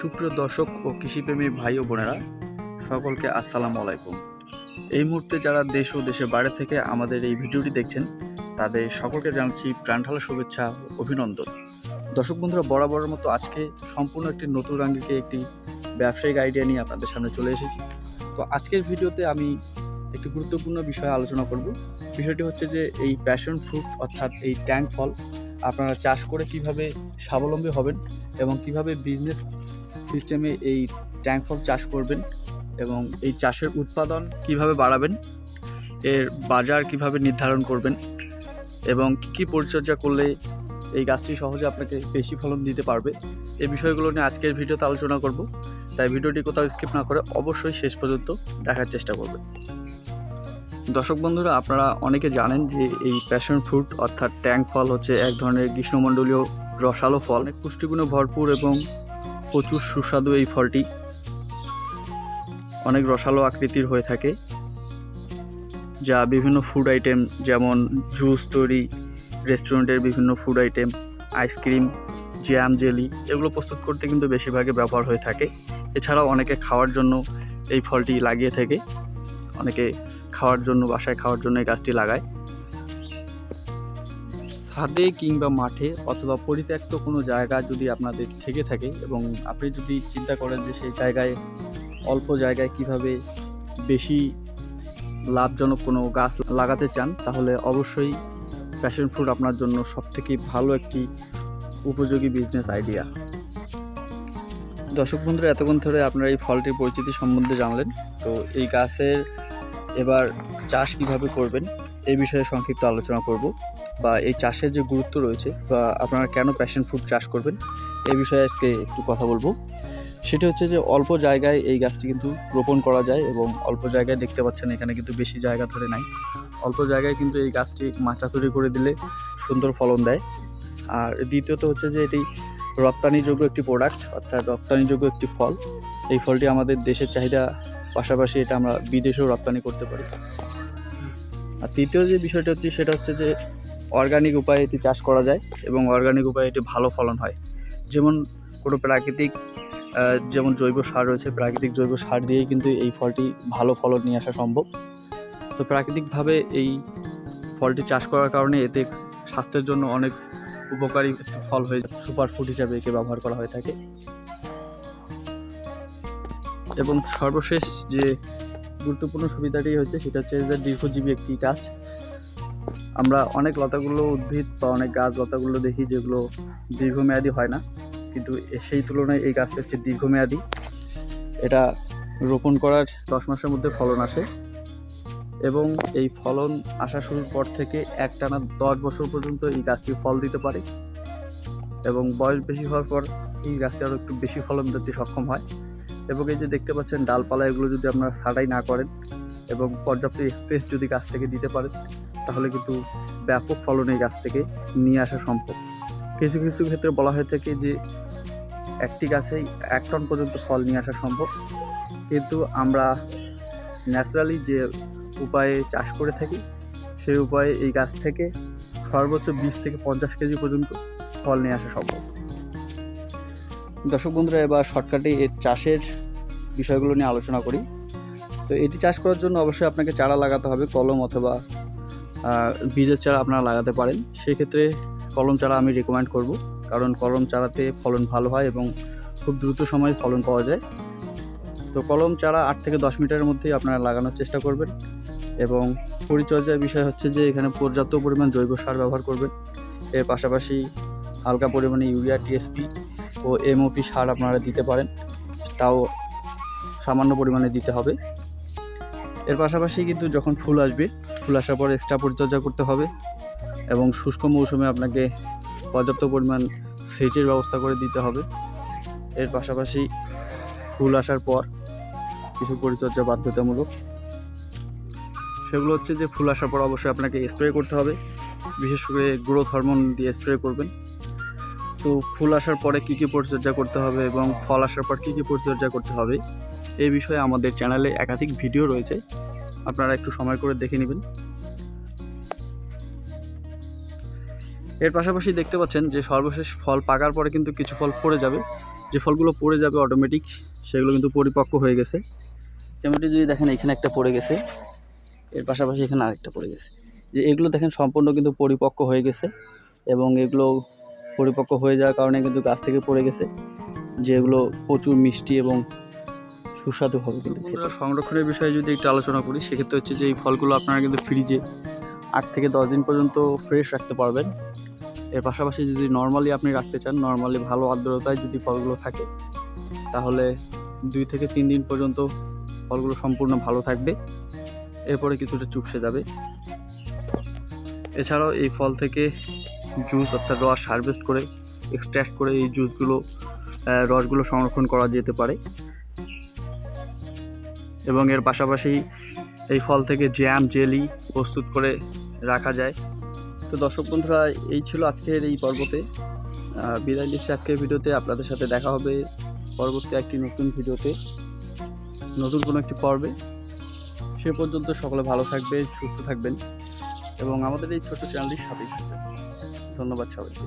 সুপ্রিয় দর্শক ও কৃষিপ্রেমী ভাই ও বোনেরা, সকলকে আসসালামু আলাইকুম। এই মুহূর্তে যারা দেশ ও দেশের বাইরে থেকে আমাদের এই ভিডিওটি দেখছেন, তাদের সকলকে জানাচ্ছি প্রাণঢালা শুভেচ্ছা অভিনন্দন। দর্শক বন্ধুরা, বরাবরের মতো আজকে সম্পূর্ণ একটি নতুন রাঙ্গিকে একটি ব্যবসায়িক আইডিয়া নিয়ে আপনাদের সামনে চলে এসেছি। তো আজকের ভিডিওতে আমি একটি গুরুত্বপূর্ণ বিষয়ে আলোচনা করব। বিষয়টি হচ্ছে যে এই প্যাশন ফ্রুট অর্থাৎ এই ট্যাঙ্ক ফল, আপনারা চাষ করে কীভাবে স্বাবলম্বী হবেন এবং কীভাবে বিজনেস সিস্টেমে এই ট্যাঙ্ক ফল চাষ করবেন এবং এই চাষের উৎপাদন কীভাবে বাড়াবেন, এর বাজার কীভাবে নির্ধারণ করবেন এবং কী কী পরিচর্যা করলে এই গাছটি সহজে আপনাকে বেশি ফলন দিতে পারবে, এই বিষয়গুলো নিয়ে আজকের ভিডিওতে আলোচনা করব। তাই ভিডিওটি কোথাও স্কিপ না করে অবশ্যই শেষ পর্যন্ত দেখার চেষ্টা করবেন। দর্শক বন্ধুরা, আপনারা অনেকে জানেন যে এই প্যাশন ফ্রুট অর্থাৎ ট্যাঙ্ক ফল হচ্ছে এক ধরনের গ্রীষ্মমণ্ডলীয় রসালো ফল। অনেক পুষ্টিগুণে ভরপুর এবং প্রচুর সুস্বাদু এই ফলটি। অনেক রসালো আকৃতির হয়ে থাকে, যা বিভিন্ন ফুড আইটেম যেমন জুস তৈরি রেস্টুরেন্টের বিভিন্ন food item ice cream jam jelly এগুলো প্রস্তুত করতে কিন্তু বেশিরভাগে ব্যবহার হয়ে থাকে। এছাড়াও অনেকে খাওয়ার জন্য এই ফলটি লাগিয়ে থাকে, অনেকে খাওয়ার জন্য, বাসায় খাওয়ার জন্য এই গাছটি লাগায়। ছাদে কিংবা মাঠে অথবা পরিত্যক্ত কোনো জায়গা যদি আপনাদের থেকে থাকে এবং আপনি যদি চিন্তা করেন যে সেই জায়গায় অল্প জায়গায় কীভাবে বেশি লাভজনক কোনো গাছ লাগাতে চান, তাহলে অবশ্যই প্যাশন ফ্রুট আপনার জন্য সবথেকে ভালো একটি উপযোগী বিজনেস আইডিয়া দর্শক বন্ধুরা, এতক্ষণ ধরে আপনারা এই ফলটির পরিচিতি সম্বন্ধে জানলেন। তো এই গাছের এবার চাষ কীভাবে করবেন এই বিষয়ে সংক্ষিপ্ত আলোচনা করব। বা এই চাষের যে গুরুত্ব রয়েছে বা আপনারা কেন প্যাশন ফ্রুট চাষ করবেন এই বিষয়ে আজকে একটু কথা বলব। সেটা হচ্ছে যে অল্প জায়গায় এই গাছটি কিন্তু রোপণ করা যায় এবং অল্প জায়গায় দেখতে পাচ্ছেন এখানে কিন্তু বেশি জায়গা ধরে নাই। অল্প জায়গায় কিন্তু এই গাছটি মাচা তৈরি করে দিলে সুন্দর ফলন দেয়। আর দ্বিতীয়ত হচ্ছে যে এটি রপ্তানিযোগ্য একটি প্রোডাক্ট অর্থাৎ রপ্তানিযোগ্য একটি ফল। এই ফলটি আমাদের দেশের চাহিদা পাশাপাশি এটা আমরা বিদেশেও রপ্তানি করতে পারি। আর তৃতীয় যে বিষয়টা হচ্ছে সেটা হচ্ছে যে অর্গানিক উপায়ে এটি চাষ করা যায় এবং অর্গানিক উপায়ে এটি ভালো ফলন হয়। যেমন কোনো প্রাকৃতিক যেমন জৈব সার রয়েছে, প্রাকৃতিক জৈব সার দিয়েই কিন্তু এই ফলটি ভালো ফলন নিয়ে আসা সম্ভব। তো প্রাকৃতিকভাবে এই ফলটি চাষ করার কারণে এতে স্বাস্থ্যের জন্য অনেক উপকারী ফল হয়ে সুপার ফুড হিসাবে একে ব্যবহার করা হয়ে থাকে। এবং সর্বশেষ যে গুরুত্বপূর্ণ সুবিধাটি হচ্ছে, সেটা হচ্ছে দীর্ঘজীবী একটি গাছ। আমরা অনেক লতাগুলো উদ্ভিদ বা অনেক গাছ লতাগুলো দেখি যেগুলো দীর্ঘমেয়াদী হয় না। কিন্তু সেই তুলনায় এই গাছটা হচ্ছে দীর্ঘমেয়াদী। এটা রোপণ করার দশ মাসের মধ্যে ফলন আসে এবং এই ফলন আসা শুরুর পর থেকে একটানা দশ বছর পর্যন্ত এই গাছটি ফল দিতে পারে এবং বয়স বেশি হওয়ার পর এই গাছটি আরও একটু বেশি ফলন দিতে সক্ষম হয় এবং এই যে দেখতে পাচ্ছেন ডালপালা, এগুলো যদি আপনারা ছাঁটাই না করেন এবং পর্যাপ্ত স্পেস যদি গাছ থেকে দিতে পারেন তাহলে কিন্তু ব্যাপক ফলন এই গাছ থেকে নিয়ে আসা সম্ভব। কিছু কিছু ক্ষেত্রে বলা হয়ে থাকে যে একটি গাছেই এক টন পর্যন্ত ফল নিয়ে আসা সম্ভব। কিন্তু আমরা ন্যাচারালি যে উপায়ে চাষ করে থাকি, সেই উপায়ে এই গাছ থেকে সর্বোচ্চ বিশ থেকে পঞ্চাশ কেজি পর্যন্ত ফল নিয়ে আসা সম্ভব। দর্শক বন্ধুরা, এবার শর্টকাটে এর চাষের বিষয়গুলো নিয়ে আলোচনা করি। তো এটি চাষ করার জন্য অবশ্যই আপনাকে চারা লাগাতে হবে, কলম অথবা বীজের চারা আপনারা লাগাতে পারেন। সেক্ষেত্রে কলম চারা আমি রেকমেন্ড করব, কারণ কলম চারাতে ফলন ভালো হয় এবং খুব দ্রুত সময়ে ফলন পাওয়া যায়। তো কলম চারা আট থেকে দশ মিটারের মধ্যেই আপনারা লাগানোর চেষ্টা করবেন এবং পরিচর্যার বিষয় হচ্ছে যে এখানে পর্যাপ্ত পরিমাণ জৈব সার ব্যবহার করবেন। এর পাশাপাশি হালকা পরিমাণে ইউরিয়া, টিএসপি ও এমওপি সার আপনারা দিতে পারেন। তাও সামান্য পরিমাণে দিতে হবে। এর পাশাপাশি কিন্তু যখন ফুল আসবে ফুল আসার পর এক্সট্রা পরিচর্যা করতে হবে এবং শুষ্ক মৌসুমে আপনাকে পর্যাপ্ত পরিমাণ সেচের ব্যবস্থা করে দিতে হবে। এর পাশাপাশি ফুল আসার পর কিছু পরিচর্যা বাধ্যতামূলক। সেগুলো হচ্ছে যে ফুল আসার পর অবশ্যই আপনাকে স্প্রে করতে হবে। বিশেষ করে গ্রোথ হরমোন দিয়ে স্প্রে করবেন। তো ফুল আসার পরে কী কী পরিচর্যা করতে হবে এবং ফল আসার পর কী কী পরিচর্যা করতে হবে, এই বিষয়ে আমাদের চ্যানেলে একাধিক ভিডিও রয়েছে। আপনারা একটু সময় করে দেখে নেবেন। এর পাশাপাশি দেখতে পাচ্ছেন যে সর্বশেষ ফল পাকার পরে কিন্তু কিছু ফল পড়ে যাবে। যে ফলগুলো পড়ে যাবে অটোমেটিক সেগুলো কিন্তু পরিপক্ক হয়ে গেছে। যেমনটি যদি দেখেন, এখানে একটা পড়ে গেছে। এর পাশাপাশি এখানে আরেকটা পড়ে গেছে। যে এগুলো দেখেন সম্পূর্ণ কিন্তু পরিপক্ক হয়ে গেছে এবং এগুলো পরিপক্ক হয়ে যাওয়ার কারণে কিন্তু গাছ থেকে পড়ে গেছে। যেগুলো প্রচুর মিষ্টি এবং সুস্বাদু হবে কিন্তু। সংরক্ষণের বিষয়ে যদি একটু আলোচনা করি সেক্ষেত্রে হচ্ছে যে এই ফলগুলো আপনারা কিন্তু ফ্রিজে আট থেকে দশ দিন পর্যন্ত ফ্রেশ রাখতে পারবেন। এর পাশাপাশি যদি নর্মালি আপনি রাখতে চান নর্মালি ভালো আর্দ্রতায় যদি ফলগুলো থাকে তাহলে দুই থেকে তিন দিন পর্যন্ত ফলগুলো সম্পূর্ণ ভালো থাকবে। এরপরে কিছুটা চুপসে যাবে। এছাড়াও এই ফল থেকে জুস অর্থাৎ রস হারভেস্ট করে এক্সট্র্যাক্ট করে এই জুসগুলো রসগুলো সংরক্ষণ করা যেতে পারে। এবং এর পাশাপাশি এই ফল থেকে জ্যাম, জেলি প্রস্তুত করে রাখা যায়। তো দর্শক বন্ধুরা, এই ছিল আজকের এই পর্বতে। বিদায় নিচ্ছি আজকের ভিডিওতে। আপনাদের সাথে দেখা হবে পরবর্তী একটি নতুন ভিডিওতে। নতুন কোনো একটি পর্বে। সে পর্যন্ত সকলে ভালো থাকবে সুস্থ থাকবেন এবং আমাদের এই ছোট চ্যানেলটির সাথেই থাকবেন। ধন্যবাদ সবাইকে।